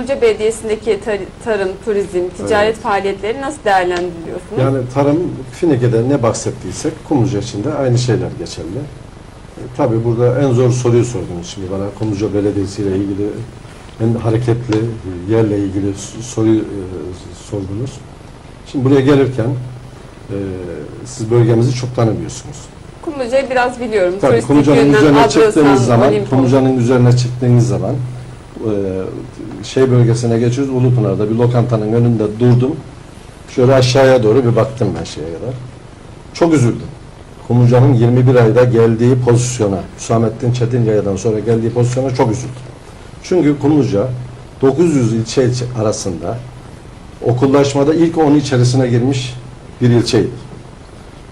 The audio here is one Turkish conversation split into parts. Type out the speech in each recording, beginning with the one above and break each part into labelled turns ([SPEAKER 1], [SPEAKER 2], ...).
[SPEAKER 1] Kumluca Belediyesi'ndeki tar- tarım, turizm, ticaret faaliyetleri nasıl değerlendiriyorsunuz?
[SPEAKER 2] Yani tarım Finike'de ne bahsettiysek Kumluca için de aynı şeyler geçerli. E, tabii burada en zor soruyu sordunuz şimdi bana Kumluca Belediyesi ile ilgili en hareketli e, yerle ilgili soruyu e, sordunuz. Şimdi buraya gelirken e, siz bölgemizi çok tanımıyorsunuz.
[SPEAKER 1] Kumluca'yı biraz biliyorum.
[SPEAKER 2] Tabii
[SPEAKER 1] Turistik
[SPEAKER 2] Kumluca'nın üzerine çıktığınız zaman. Kumluca'nın üzerine çıktığınız zaman e, şey bölgesine geçiyoruz. Ulupınar'da bir lokantanın önünde durdum. Şöyle aşağıya doğru bir baktım ben şeye kadar. Çok üzüldüm. Kumluca'nın 21 ayda geldiği pozisyona, Hüsamettin Çetinkaya'dan sonra geldiği pozisyona çok üzüldüm. Çünkü Kumluca 900 ilçe ilçe arasında okullaşmada ilk 10 içerisine girmiş bir ilçeydi.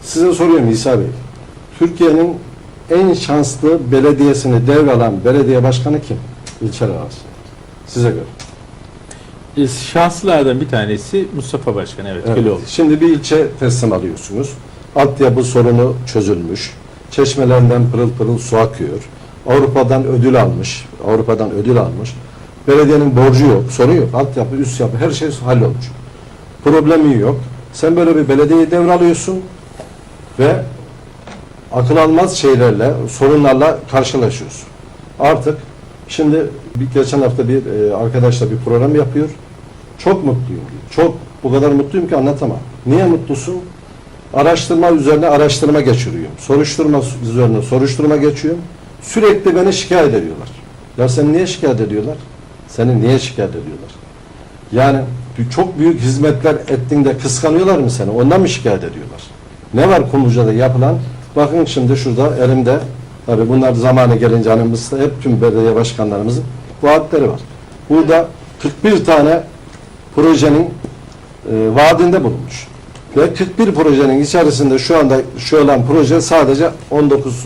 [SPEAKER 2] Size soruyorum İsa Bey. Türkiye'nin en şanslı belediyesini devralan belediye başkanı kim? İlçeler arası. Size göre.
[SPEAKER 3] E, Şanslılardan bir tanesi Mustafa Başkan evet,
[SPEAKER 2] Evet.
[SPEAKER 3] Köleoğlu.
[SPEAKER 2] Şimdi bir ilçe teslim alıyorsunuz. Altyapı sorunu çözülmüş. Çeşmelerinden pırıl pırıl su akıyor. Avrupa'dan ödül almış. Avrupa'dan ödül almış. Belediyenin borcu yok, sorun yok. Altyapı, üst yapı her şey hallolmuş. Problemi yok. Sen böyle bir belediyeyi devralıyorsun ve akıl almaz şeylerle, sorunlarla karşılaşıyorsun. Artık şimdi geçen hafta bir e, arkadaşla bir program yapıyor. Çok mutluyum. Çok bu kadar mutluyum ki anlatamam. Niye mutlusun? Araştırma üzerine araştırma geçiriyorum. Soruşturma üzerine soruşturma geçiyorum. Sürekli beni şikayet ediyorlar. Ya sen niye şikayet ediyorlar? Seni niye şikayet ediyorlar? Yani çok büyük hizmetler ettiğinde kıskanıyorlar mı seni? Ondan mı şikayet ediyorlar? Ne var Kumluca'da yapılan? Bakın şimdi şurada elimde tabi bunlar zamanı gelince hanımızda hep tüm belediye başkanlarımızın vaatleri var. Burada 41 tane projenin e, vaadinde bulunmuş. Ve 41 projenin içerisinde şu anda şu olan proje sadece 19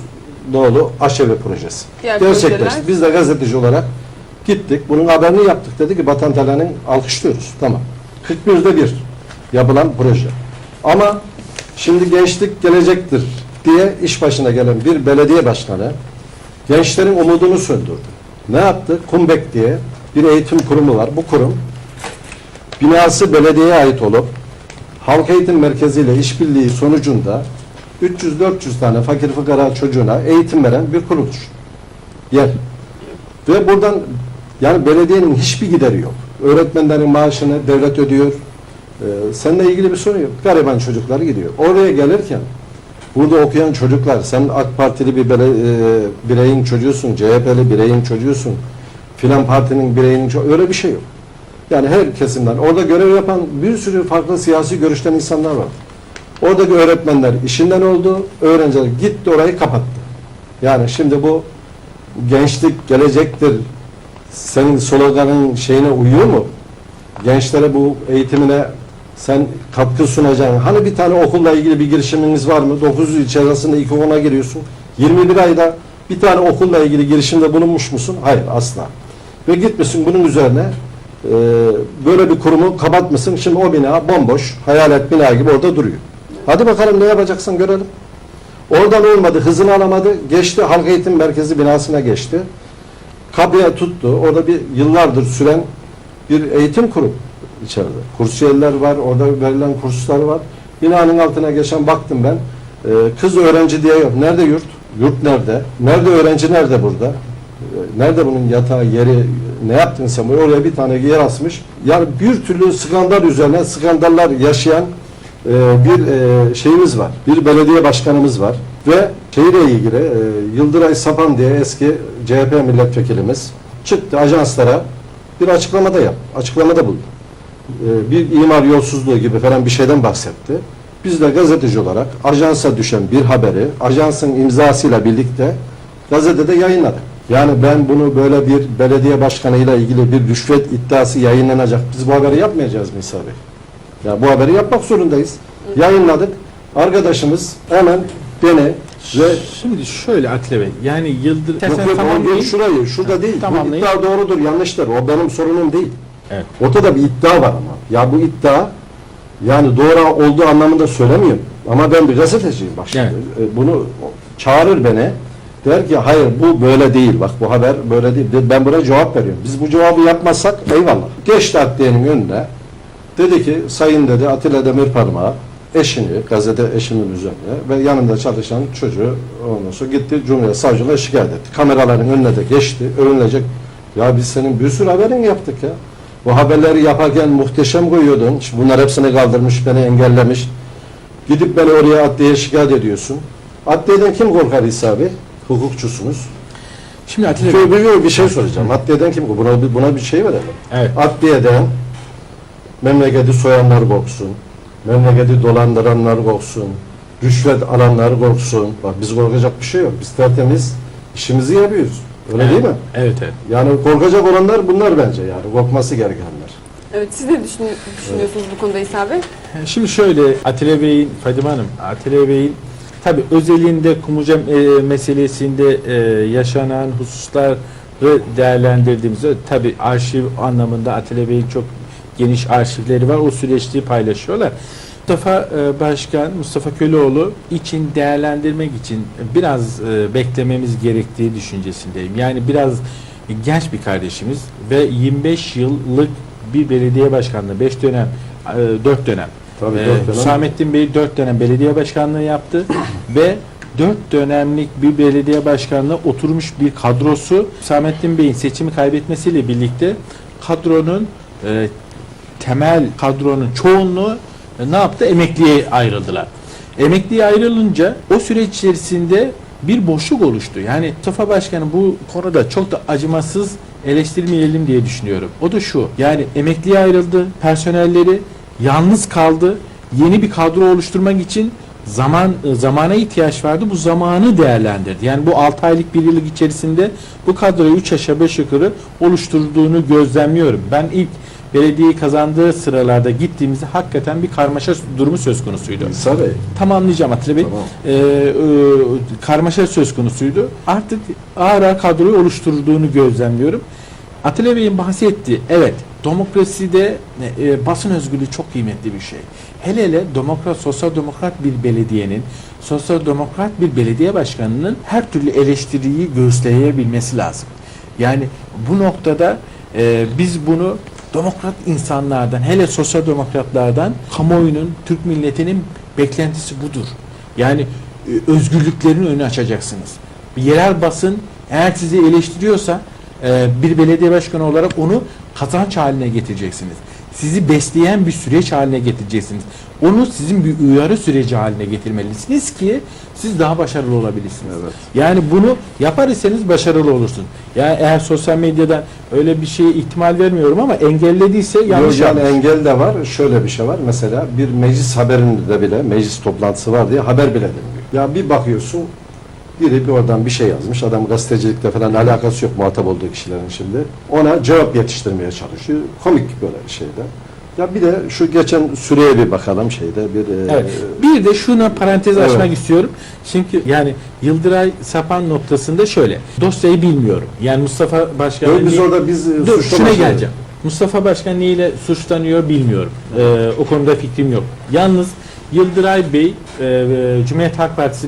[SPEAKER 2] dolu aşevi projesi.
[SPEAKER 1] Diğer
[SPEAKER 2] Gerçekleşti.
[SPEAKER 1] projeler?
[SPEAKER 2] Biz de gazeteci olarak gittik. Bunun haberini yaptık. Dedi ki Batantalan'ın alkışlıyoruz. Tamam. 41'de bir yapılan proje. Ama şimdi gençlik gelecektir diye iş başına gelen bir belediye başkanı gençlerin umudunu söndürdü. Ne yaptı? Kumbek diye bir eğitim kurumu var. Bu kurum binası belediyeye ait olup halk eğitim merkeziyle işbirliği sonucunda 300-400 tane fakir fukara çocuğuna eğitim veren bir kuruluş. Yer. Ve buradan yani belediyenin hiçbir gideri yok. Öğretmenlerin maaşını devlet ödüyor. Ee, seninle ilgili bir sorun yok. Gariban çocuklar gidiyor. Oraya gelirken burada okuyan çocuklar sen AK Partili bir bele, e, bireyin çocuğusun, CHP'li bireyin çocuğusun, filan partinin bireyinin çocuğu öyle bir şey yok. Yani her kesimden. Orada görev yapan bir sürü farklı siyasi görüşten insanlar var. Oradaki öğretmenler işinden oldu, öğrenciler gitti orayı kapattı. Yani şimdi bu gençlik gelecektir. Senin sloganın şeyine uyuyor mu? Gençlere bu eğitimine sen katkı sunacaksın. Hani bir tane okulla ilgili bir girişiminiz var mı? 900 ilçe arasında ilk ona giriyorsun. 21 ayda bir tane okulla ilgili girişimde bulunmuş musun? Hayır asla. Ve gitmişsin bunun üzerine e, böyle bir kurumu kapatmışsın. Şimdi o bina bomboş, hayalet bina gibi orada duruyor. Hadi bakalım ne yapacaksın görelim. Oradan olmadı, hızını alamadı. Geçti halk eğitim merkezi binasına geçti. Kapıya tuttu. Orada bir yıllardır süren bir eğitim kurum içeride. Kursiyerler var, orada verilen kurslar var. Binanın altına geçen baktım ben. Ee, kız öğrenci diye yok. Nerede yurt? Yurt nerede? Nerede öğrenci nerede burada? Ee, Nerede bunun yatağı, yeri, ne yaptın sen? Oraya bir tane yer asmış. Yani bir türlü skandal üzerine skandallar yaşayan e, bir e, şeyimiz var. Bir belediye başkanımız var. Ve şeyle ilgili e, Yıldıray Sapan diye eski CHP milletvekilimiz çıktı ajanslara bir açıklamada yap. Açıklamada bulundu. E, bir imar yolsuzluğu gibi falan bir şeyden bahsetti. Biz de gazeteci olarak ajansa düşen bir haberi ajansın imzasıyla birlikte gazetede yayınladık. Yani ben bunu böyle bir belediye başkanıyla ilgili bir rüşvet iddiası yayınlanacak. Biz bu haberi yapmayacağız mı İsa Bey? Ya bu haberi yapmak zorundayız. Yayınladık. Arkadaşımız hemen beni ve
[SPEAKER 3] Şimdi şöyle Atilla Bey yani Yıldır...
[SPEAKER 2] Yok, yok,
[SPEAKER 3] tamamlayayım.
[SPEAKER 2] o şurayı, şurada değil. Bu
[SPEAKER 3] Tamamlayayım.
[SPEAKER 2] iddia doğrudur, yanlıştır. O benim sorunum değil.
[SPEAKER 3] Evet.
[SPEAKER 2] Ortada bir iddia var ama. Ya bu iddia yani doğru olduğu anlamında söylemiyorum. Ama ben bir gazeteciyim bak şimdi.
[SPEAKER 3] Evet.
[SPEAKER 2] E, Bunu çağırır beni. Der ki hayır bu böyle değil. Bak bu haber böyle değil. Ben buna cevap veriyorum. Biz bu cevabı yapmazsak eyvallah. Geçti adliyenin önüne. Dedi ki sayın dedi Atilla Demirparmağı eşini, gazete eşinin üzerine ve yanında çalışan çocuğu ondan sonra gitti Cumhuriyet Savcılığına şikayet etti. Kameraların önüne de geçti. Övünülecek. Ya biz senin bir sürü haberini yaptık ya. Bu haberleri yaparken muhteşem koyuyordun. Şimdi bunlar hepsini kaldırmış, beni engellemiş. Gidip beni oraya adliyeye şikayet ediyorsun. Adliyeden kim korkar İsa Bey? Hukukçusunuz.
[SPEAKER 3] Şimdi Atilla Bey,
[SPEAKER 2] Bir, bir, şey soracağım. Adliyeden kim korkar? Buna, bir- buna bir şey verelim.
[SPEAKER 3] evet.
[SPEAKER 2] Adliyeden memleketi soyanlar korksun. Memleketi dolandıranlar korksun. Rüşvet alanlar korksun. Bak biz korkacak bir şey yok. Biz tertemiz işimizi yapıyoruz. Öyle değil mi?
[SPEAKER 3] Evet evet.
[SPEAKER 2] Yani korkacak olanlar bunlar bence yani. Korkması gerekenler.
[SPEAKER 1] Evet, siz ne düşün- düşünüyorsunuz bu konuda İsa Bey?
[SPEAKER 3] Şimdi şöyle Atilla Bey'in, Fadime Hanım, Atilla Bey'in tabi özelinde Kumluca e, meselesinde e, yaşanan hususları değerlendirdiğimizde tabi arşiv anlamında Atilla Bey'in çok geniş arşivleri var. O süreçte paylaşıyorlar. Mustafa e, Başkan, Mustafa Köleoğlu için değerlendirmek için biraz e, beklememiz gerektiği düşüncesindeyim. Yani biraz genç bir kardeşimiz ve 25 yıllık bir belediye başkanlığı, 5 dönem, 4 dönem
[SPEAKER 2] Tabii
[SPEAKER 3] ee,
[SPEAKER 2] dört dönem.
[SPEAKER 3] Hüsamettin Bey 4 dönem belediye başkanlığı yaptı ve 4 dönemlik bir belediye başkanlığı oturmuş bir kadrosu Hüsamettin Bey'in seçimi kaybetmesiyle birlikte kadronun e, temel kadronun çoğunluğu e, ne yaptı? Emekliye ayrıldılar. Emekliye ayrılınca o süreç içerisinde bir boşluk oluştu. Yani Mustafa Başkanı bu konuda çok da acımasız eleştirmeyelim diye düşünüyorum. O da şu. Yani emekliye ayrıldı. Personelleri yalnız kaldı. Yeni bir kadro oluşturmak için zaman e, zamana ihtiyaç vardı. Bu zamanı değerlendirdi. Yani bu 6 aylık bir yıllık içerisinde bu kadroyu 3 aşağı 5 yukarı oluşturduğunu gözlemliyorum. Ben ilk belediyeyi kazandığı sıralarda gittiğimizde hakikaten bir karmaşa durumu söz konusuydu.
[SPEAKER 2] İsa Bey.
[SPEAKER 3] Tamamlayacağım Atilla Bey.
[SPEAKER 2] Tamam.
[SPEAKER 3] Ee, e, karmaşa söz konusuydu. Artık ağır ağır kadroyu oluşturduğunu gözlemliyorum. Atilla Bey'in bahsettiği, evet demokraside e, basın özgürlüğü çok kıymetli bir şey. Hele hele demokrat, sosyal demokrat bir belediyenin, sosyal demokrat bir belediye başkanının her türlü eleştiriyi göğüsleyebilmesi lazım. Yani bu noktada e, biz bunu demokrat insanlardan, hele sosyal demokratlardan kamuoyunun, Türk milletinin beklentisi budur. Yani e, özgürlüklerin önünü açacaksınız. Bir yerel basın eğer sizi eleştiriyorsa e, bir belediye başkanı olarak onu kazanç haline getireceksiniz. Sizi besleyen bir süreç haline getireceksiniz. Onu sizin bir uyarı süreci haline getirmelisiniz ki siz daha başarılı olabilirsiniz.
[SPEAKER 2] Evet.
[SPEAKER 3] Yani bunu yapar iseniz başarılı olursun. Yani eğer sosyal medyadan öyle bir şeye ihtimal vermiyorum ama engellediyse yanlış
[SPEAKER 2] Yok, yani
[SPEAKER 3] yapmış.
[SPEAKER 2] engel de var. Şöyle bir şey var. Mesela bir meclis haberinde bile meclis toplantısı var diye haber bile deniliyor. Ya bir bakıyorsun biri bir oradan bir şey yazmış. Adam gazetecilikle falan alakası yok muhatap olduğu kişilerin şimdi. Ona cevap yetiştirmeye çalışıyor. Komik böyle bir şeyde. Ya bir de şu geçen süreye bir bakalım şeyde bir e,
[SPEAKER 3] Evet. Bir de şuna parantez
[SPEAKER 2] Evet.
[SPEAKER 3] açmak istiyorum. Çünkü yani Yıldıray Sapan noktasında şöyle. Dosyayı bilmiyorum. Yani Mustafa Başkan
[SPEAKER 2] Yok, biz orada biz e,
[SPEAKER 3] Dur
[SPEAKER 2] suçlama
[SPEAKER 3] şuna geleceğim. Mustafa Başkan neyle suçlanıyor bilmiyorum. Ee, o konuda fikrim yok. Yalnız Yıldıray Bey e, e, Cumhuriyet Halk Partisi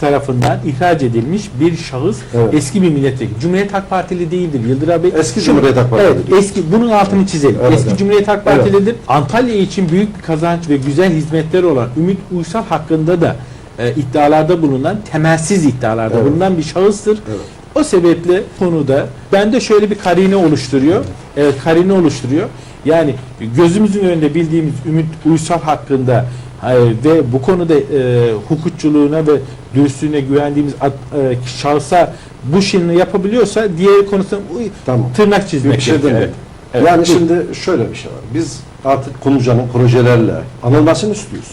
[SPEAKER 3] tarafından ihraç edilmiş bir şahıs
[SPEAKER 2] Evet.
[SPEAKER 3] eski bir milletvekili. Cumhuriyet Halk Partili değildir. Yıldıray Bey
[SPEAKER 2] Eski
[SPEAKER 3] Şu-
[SPEAKER 2] Cumhuriyet Halk Partili
[SPEAKER 3] Evet, eski bunun altını çizelim.
[SPEAKER 2] Evet,
[SPEAKER 3] eski
[SPEAKER 2] evet.
[SPEAKER 3] Cumhuriyet Halk Partilidir. Antalya için büyük bir kazanç ve güzel hizmetler olan Ümit Uysal hakkında da e, iddialarda bulunan, temelsiz iddialarda
[SPEAKER 2] Evet.
[SPEAKER 3] bulunan bir şahıstır.
[SPEAKER 2] Evet.
[SPEAKER 3] O sebeple konuda bende şöyle bir karine oluşturuyor. Evet, karine oluşturuyor. Yani gözümüzün önünde bildiğimiz Ümit Uysal hakkında ve bu konuda e, hukukçuluğuna ve dürüstlüğüne güvendiğimiz at- e, şahsa bu şeyini yapabiliyorsa diğer konusunda
[SPEAKER 2] Tamam.
[SPEAKER 3] tırnak çizmek
[SPEAKER 2] Bir şey demiyorum.
[SPEAKER 3] Evet.
[SPEAKER 2] yani
[SPEAKER 3] buyurun.
[SPEAKER 2] şimdi şöyle bir şey var. Biz artık Kumluca'nın projelerle anılmasını istiyoruz.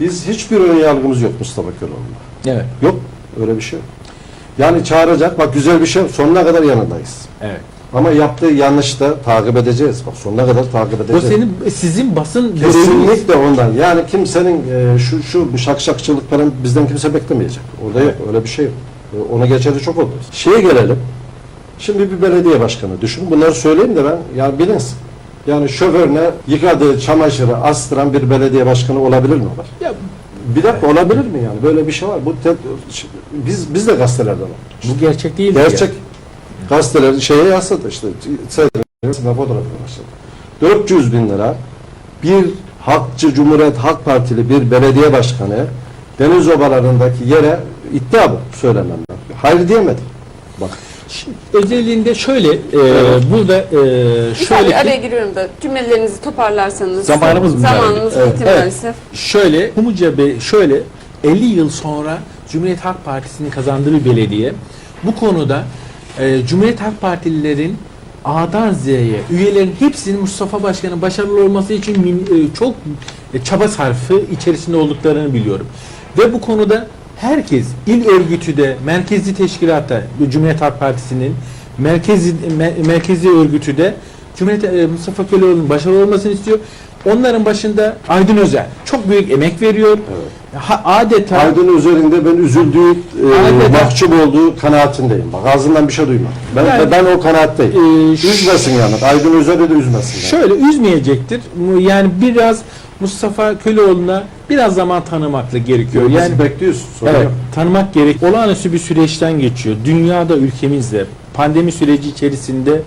[SPEAKER 2] Biz hiçbir ön yargımız yok Mustafa Köroğlu'na.
[SPEAKER 3] Evet.
[SPEAKER 2] Yok. Öyle bir şey yok. Yani çağıracak. Bak güzel bir şey. Sonuna kadar yanındayız.
[SPEAKER 3] Evet.
[SPEAKER 2] Ama yaptığı yanlış da takip edeceğiz. Bak sonuna kadar takip
[SPEAKER 3] Bu
[SPEAKER 2] edeceğiz.
[SPEAKER 3] senin sizin basın göreviniz.
[SPEAKER 2] Kesinlikle ondan. Yani kimsenin e, şu şu şakşakçılık falan bizden kimse beklemeyecek. Orada yok. Öyle bir şey yok. E, Ona geçeli çok oldu. Şeye gelelim. Şimdi bir belediye başkanı düşün. Bunları söyleyeyim de ben yani bilinsin. Yani şoförüne yıkadığı çamaşırı astıran bir belediye başkanı olabilir mi? Var?
[SPEAKER 3] Ya
[SPEAKER 2] Bir dakika olabilir mi yani? Böyle bir şey var. Bu te- biz biz de gazetelerden okuduk.
[SPEAKER 3] Bu gerçek değil.
[SPEAKER 2] Gerçek gazeteler şeye yasladı işte. Sayın fotoğrafına başladı. 400 bin lira bir Halkçı Cumhuriyet Halk Partili bir belediye başkanı deniz obalarındaki yere iddia bu söylememler. Hayır diyemedi. Bak.
[SPEAKER 3] Özelliğinde şöyle e,
[SPEAKER 2] Evet.
[SPEAKER 3] burada e,
[SPEAKER 1] Bir
[SPEAKER 3] şöyle ki-
[SPEAKER 1] araya giriyorum da cümlelerinizi toparlarsanız.
[SPEAKER 3] Zamanımız mı
[SPEAKER 1] Zamanımız bitti
[SPEAKER 3] Evet.
[SPEAKER 1] maalesef.
[SPEAKER 3] Şöyle, Humuca Bey şöyle 50 yıl sonra Cumhuriyet Halk Partisi'nin kazandığı bir belediye bu konuda e, Cumhuriyet Halk Partililerin A'dan Z'ye üyelerin hepsinin Mustafa Başkan'ın başarılı olması için min- e, çok e, çaba sarfı içerisinde olduklarını biliyorum. Ve bu konuda herkes il örgütü de merkezi teşkilatta Cumhuriyet Halk Partisi'nin merkezi me- merkezi örgütü de Cumhuriyet e, Mustafa Köleoğlu'nun başarılı olmasını istiyor. Onların başında Aydın Özel çok büyük emek veriyor. Ha, adeta
[SPEAKER 2] Aydın üzerinde ben üzüldüğü, e,
[SPEAKER 3] Adeta-
[SPEAKER 2] mahcup olduğu kanaatindeyim. Bak ağzından bir şey duymadım. Ben,
[SPEAKER 3] Yani-
[SPEAKER 2] ben o kanaatteyim.
[SPEAKER 3] e, ş-
[SPEAKER 2] Üzmesin yani. Aydın Özer'i de üzmesin. yani.
[SPEAKER 3] şöyle üzmeyecektir. Yani biraz Mustafa Köleoğlu'na biraz zaman tanımakla gerekiyor. Yani
[SPEAKER 2] bekliyoruz. Sorun
[SPEAKER 3] Evet,
[SPEAKER 2] yok.
[SPEAKER 3] tanımak gerek. Olağanüstü bir süreçten geçiyor. Dünyada ülkemizde pandemi süreci içerisinde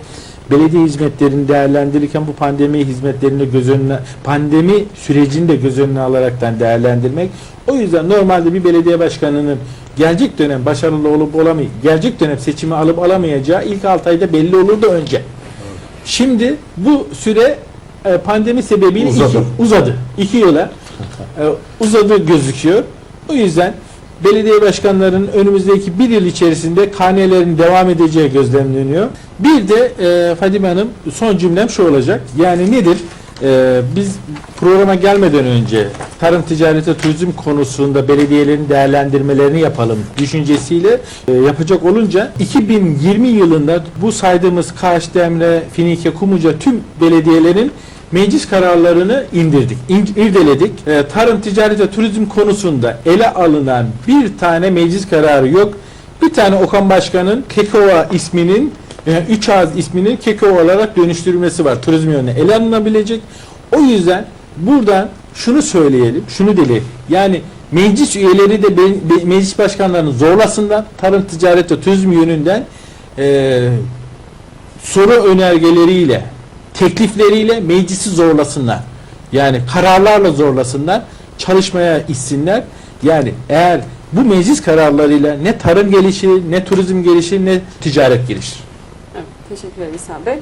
[SPEAKER 3] belediye hizmetlerini değerlendirirken bu pandemi hizmetlerini göz önüne pandemi sürecini de göz önüne alaraktan değerlendirmek. O yüzden normalde bir belediye başkanının gelecek dönem başarılı olup olamay gelecek dönem seçimi alıp alamayacağı ilk 6 ayda belli olurdu önce. Şimdi bu süre e, pandemi sebebiyle
[SPEAKER 2] Uzadı.
[SPEAKER 3] iki, uzadı. İki yıla e, uzadı gözüküyor. O yüzden belediye başkanlarının önümüzdeki bir yıl içerisinde karnelerin devam edeceği gözlemleniyor. Bir de e, Fadime Hanım son cümlem şu olacak. Yani nedir? E, biz programa gelmeden önce tarım ticareti turizm konusunda belediyelerin değerlendirmelerini yapalım düşüncesiyle e, yapacak olunca 2020 yılında bu saydığımız Kaş, Demre, Finike, Kumuca tüm belediyelerin meclis kararlarını indirdik, in- irdeledik. Ee, tarım, ticaret ve turizm konusunda ele alınan bir tane meclis kararı yok. Bir tane Okan Başkan'ın Kekova isminin, e, üç ağız isminin Kekova olarak dönüştürülmesi var. Turizm yönüne ele alınabilecek. O yüzden buradan şunu söyleyelim, şunu dileyelim. Yani meclis üyeleri de be- be- meclis başkanlarını zorlasınlar. Tarım, ticaret ve turizm yönünden e, soru önergeleriyle, teklifleriyle meclisi zorlasınlar. Yani kararlarla zorlasınlar, çalışmaya itsinler. Yani eğer bu meclis kararlarıyla ne tarım gelişir, ne turizm gelişir, ne ticaret gelişir.
[SPEAKER 1] Evet, teşekkür ederim İhsan Bey.